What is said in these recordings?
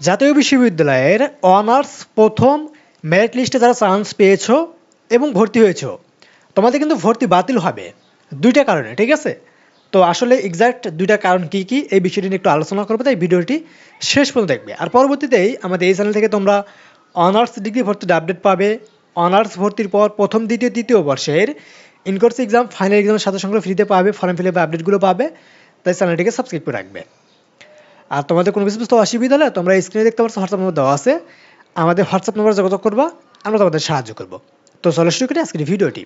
জাতীয় বিশ্ববিদ্যালয়ের অনার্স প্রথম মেরিট লিস্টে যারা চান্স পেয়েছ এবং ভর্তি হয়েছো, তোমাদের কিন্তু ভর্তি বাতিল হবে দুইটা কারণে, ঠিক আছে? তো আসলে এক্সাক্ট দুইটা কারণ কি কি, এই বিষয়টি নিয়ে একটু আলোচনা করব, তাই ভিডিওটি শেষ পর্যন্ত দেখবে। আর পরবর্তীতেই আমাদের এই চ্যানেল থেকে তোমরা অনার্স ডিগ্রি ভর্তির আপডেট পাবে। অনার্স ভর্তির পর প্রথম, দ্বিতীয়, তৃতীয় বর্ষের ইনকোর্স এক্সাম ফাইনাল এক্সামের সাথে সঙ্গে ফ্রিতে পাবে ফর্ম ফিল আপডেটগুলো পাবে। তাই চ্যানেলটিকে সাবস্ক্রাইব করে রাখবে। আর তোমাদের কোনো কিছু বুঝতে অসুবিধা হলে তোমরা স্ক্রিনে দেখতে পাচ্ছ হোয়াটসঅ্যাপ নম্বর দেওয়া আছে। আমাদের হোয়াটসঅ্যাপ নম্বর যোগাযোগ করবা, আমরা তোমাদের সাহায্য করব। তো চলো শুরু করি আজকের ভিডিওটি।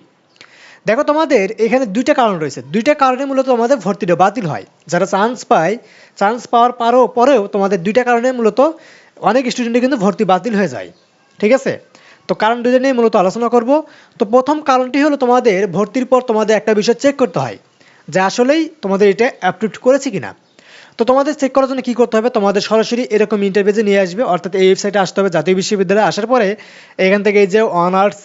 দেখো তোমাদের এখানে দুইটা কারণ রয়েছে। দুইটা কারণে মূলত তোমাদের ভর্তিটা বাতিল হয়। যারা চান্স পায় চান্স পাওয়ার পারও পরেও তোমাদের দুইটা কারণে মূলত অনেক স্টুডেন্টের কিন্তু ভর্তি বাতিল হয়ে যায়। ঠিক আছে? তো কারণ দুটো নিয়ে মূলত আলোচনা করব। তো প্রথম কারণটি হলো তোমাদের ভর্তির পর তোমাদের একটা বিষয় চেক করতে হয়। যে আসলেই তোমাদের এটা অ্যাপ্রুভ করেছে কিনা। তো তোমাদের চেক করার জন্য কি করতে হবে? তোমাদের সরাসরি এরকম ইন্টারভিউজে নিয়ে আসবে, অর্থাৎ এই ওয়েবসাইটে আসতে হবে, জাতীয় বিশ্ববিদ্যালয়ে আসার পরে এখান থেকে এই যে honours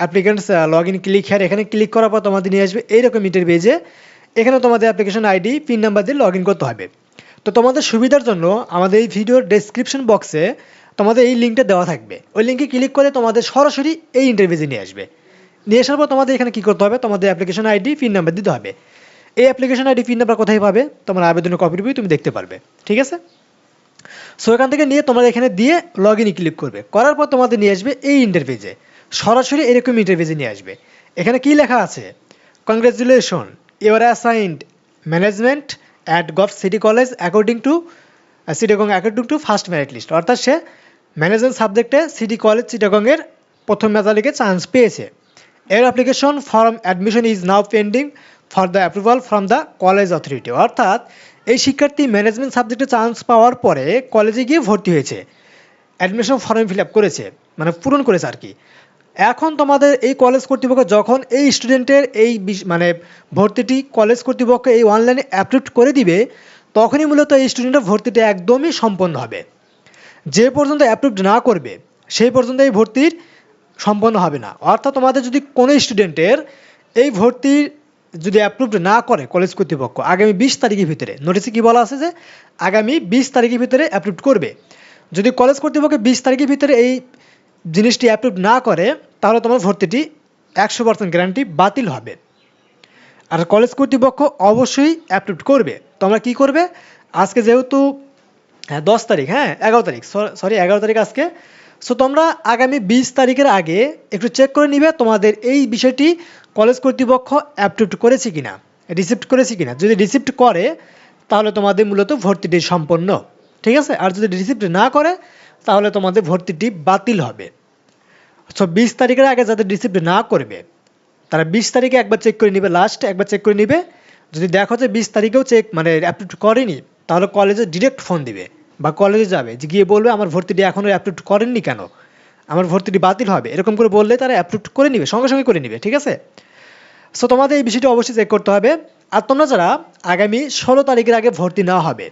applicants log in click here এখানে ক্লিক করার পর তোমাদের নিয়ে আসবে এইরকম ইন্টারভিউজে এখানে তোমাদের অ্যাপ্লিকেশন আইডি পিন নাম্বার দিয়ে লগ ইন করতে হবে। তো তোমাদের সুবিধার জন্য আমাদের এই ভিডিওর ডেসক্রিপশন বক্সে তোমাদের এই লিঙ্কটা দেওয়া থাকবে। ওই লিঙ্কে ক্লিক করে তোমাদের সরাসরি এই ইন্টারভিউজে নিয়ে আসবে। নিয়ে আসার পর তোমাদের এখানে কী করতে হবে? তোমাদের অ্যাপ্লিকেশন আইডি পিন নাম্বার দিতে হবে। এই অ্যাপ্লিকেশন আইডি পিন নাম্বার কোথায় পাবে? তোমার আবেদনের কপির বই তুমি দেখতে পারবে। ঠিক আছে? সো এখান থেকে নিয়ে তোমরা এখানে দিয়ে লগ ইনে ক্লিক করবে। করার পর তোমাদের নিয়ে আসবে এই ইন্টারভিউজে সরাসরি এরকম ইন্টারভিউজে নিয়ে আসবে। এখানে কি লেখা আছে? Congratulation your assigned management at gov City College according to Chittagong according to first merit list অর্থাৎ সে ম্যানেজমেন্ট সাবজেক্টে সিটি কলেজ চিটাগংয়ের প্রথম মেধালিকে চান্স পেয়েছে। এর application form admission is now pending for the approval from the college authority অর্থাৎ, এই শিক্ষার্থী ম্যানেজমেন্ট সাবজেক্টে চান্স পাওয়ার পরে কলেজে গিয়ে ভর্তি হয়েছে। অ্যাডমিশন ফর্ম ফিল আপ করেছে মানে পূরণ করেছে আর কি। এখন তোমাদের এই কলেজ কর্তৃপক্ষ যখন এই স্টুডেন্টের এই মানে ভর্তিটি কলেজ কর্তৃপক্ষ এই অনলাইনে অ্যাপ্রুভ করে দিবে, তখনই মূলত এই স্টুডেন্টের ভর্তিটা একদমই সম্পন্ন হবে। যে পর্যন্ত অ্যাপ্রুভড না করবে, সেই পর্যন্ত এই ভর্তির সম্পন্ন হবে না। অর্থাৎ তোমাদের যদি কোনো স্টুডেন্টের এই ভর্তির যদি অ্যাপ্রুভড না করে কলেজ কর্তৃপক্ষ, আগামী বিশ তারিখের ভিতরে নোটিসে কি বলা আছে যে, আগামী বিশ তারিখের ভিতরে অ্যাপ্রুভ করবে। যদি কলেজ কর্তৃপক্ষ বিশ তারিখের ভিতরে এই জিনিসটি অ্যাপ্রুভ না করে, তাহলে তোমার ভর্তিটি একশো পার্সেন্ট গ্যারান্টি বাতিল হবে। আর কলেজ কর্তৃপক্ষ অবশ্যই অ্যাপ্রুভ করবে। তোমরা কি করবে? আজকে যেহেতু হ্যাঁ দশ তারিখ হ্যাঁ এগারো তারিখ সরি এগারো তারিখ আজকে। সো তোমরা আগামী বিশ তারিখের আগে একটু চেক করে নিবে তোমাদের এই বিষয়টি কলেজ কর্তৃপক্ষ অ্যাপ্রুভ করেছে কিনা? রিসিপ্ট করেছে কিনা? যদি রিসিপ্ট করে, তাহলে তোমাদের মূলত ভর্তিটি সম্পন্ন। ঠিক আছে? আর যদি রিসিপ্ট না করে, তাহলে তোমাদের ভর্তিটি বাতিল হবে। সো বিশ তারিখের আগে যাদের রিসিপ্ট না করবে, তারা বিশ তারিখে একবার চেক করে নিবে লাস্ট একবার চেক করে নিবে। যদি দেখো যে বিশ তারিখেও চেক মানে অ্যাপ্রুভ করেনি, তাহলে কলেজে ডিরেক্ট ফোন দিবে বা কলেজে যাবে, যে গিয়ে বলবে, আমার ভর্তিটি এখনও অ্যাপ্রুভ করেননি কেন? আমার ভর্তিটি বাতিল হবে। এরকম করে বললে তারা অ্যাপ্রুভ করে নিবে, সঙ্গে সঙ্গে করে নিবে, ঠিক আছে? সো তোমাদের এই বিষয়টি অবশ্যই চেক করতে হবে। আর তোমরা যারা আগামী ষোলো তারিখের আগে ভর্তি না হবে,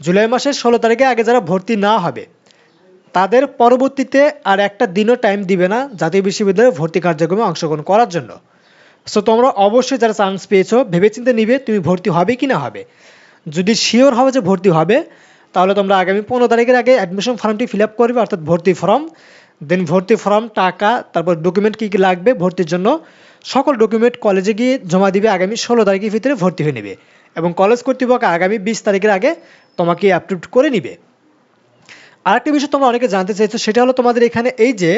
জুলাই মাসের ষোলো তারিখে আগে যারা ভর্তি না হবে, তাদের পরবর্তীতে আর একটা দিনও টাইম দিবে না জাতীয় বিশ্ববিদ্যালয়ে ভর্তি কার্যক্রমে অংশগ্রহণ করার জন্য। সো তোমরা অবশ্যই যারা চান্স পেয়েছ, ভেবেচিন্তে নিবে তুমি ভর্তি হবে কি না হবে। যদি শিওর হবে যে ভর্তি হবে, তাহলে তোমরা আগামী পনেরো তারিখের আগে অ্যাডমিশন ফর্মটি ফিল আপ করবে, অর্থাৎ ভর্তি ফর্ম দেন ভর্তি ফর্ম টাকা, তারপর ডকুমেন্ট কী কী লাগবে, ভর্তির জন্য সকল ডকুমেন্ট কলেজে গিয়ে জমা দিবে আগামী ষোলো তারিখের ভিতরে ভর্তি হয়ে নেবে এবং কলেজ কর্তৃপক্ষ আগামী বিশ তারিখের আগে তোমাকে অ্যাপ্রুভ করে নিবে। আরেকটা বিষয় তোমরা অনেকে জানতে চাইছো, সেটা হলো তোমাদের এখানে এই যে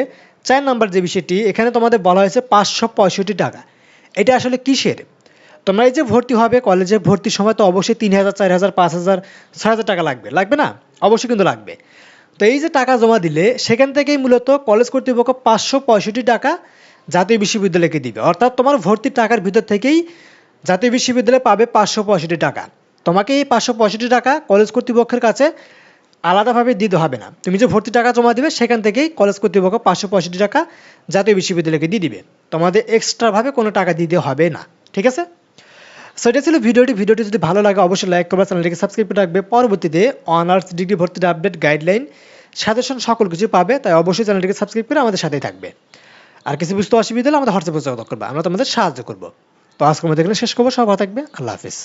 চার নাম্বার যে বিষয়টি, এখানে তোমাদের বলা হয়েছে পাঁচশো পঁয়ষট্টি টাকা। এটা আসলে কিসের? তোমরা এই যে ভর্তি হবে কলেজে ভর্তির সময় তো অবশ্যই তিন হাজার, চার হাজার, পাঁচ হাজার, ছয় হাজার টাকা লাগবে। লাগবে না? অবশ্যই কিন্তু লাগবে। তো এই যে টাকা জমা দিলে, সেখান থেকেই মূলত কলেজ কর্তৃপক্ষ পাঁচশো পঁয়ষট্টি টাকা জাতীয় বিশ্ববিদ্যালয়কে দিবে। অর্থাৎ তোমার ভর্তির টাকার ভিতর থেকেই জাতীয় বিশ্ববিদ্যালয় পাবে পাঁচশো পঁয়ষট্টি টাকা। তোমাকে এই পাঁচশো পঁয়ষট্টি টাকা কলেজ কর্তৃপক্ষের কাছে আলাদাভাবে দিতে হবে না। তুমি যে ভর্তি টাকা জমা দিবে, সেখান থেকেই কলেজ কর্তৃপক্ষ পাঁচশো পঁয়ষট্টি টাকা জাতীয় বিশ্ববিদ্যালয়কে দিয়ে দিবে। তোমাদের এক্সট্রাভাবে কোনো টাকা দিতে হবে না। ঠিক আছে? সো এটা ছিল ভিডিওটি। ভিডিওটি যদি ভালো লাগে, অবশ্যই লাইক করবে, চ্যানেলটিকে সাবস্ক্রাইব করে রাখবে। পরবর্তীতে অনার্স ডিগ্রি ভর্তির আপডেট গাইডলাইন সাজেশন সকল কিছু পাবে, তাই অবশ্যই চ্যানেলটিকে সাবস্ক্রাইব করে আমাদের সাথেই থাকবে। আর কিছু বুঝতে অসুবিধা হলে আমাদের হোয়াটসঅ্যাপে যোগাযোগ করবে। আমরা তোমাদের সাহায্য করব। তো আজকের মধ্যে এখানে শেষ করব। সবাই থাকবে। আল্লাহ হাফিজ।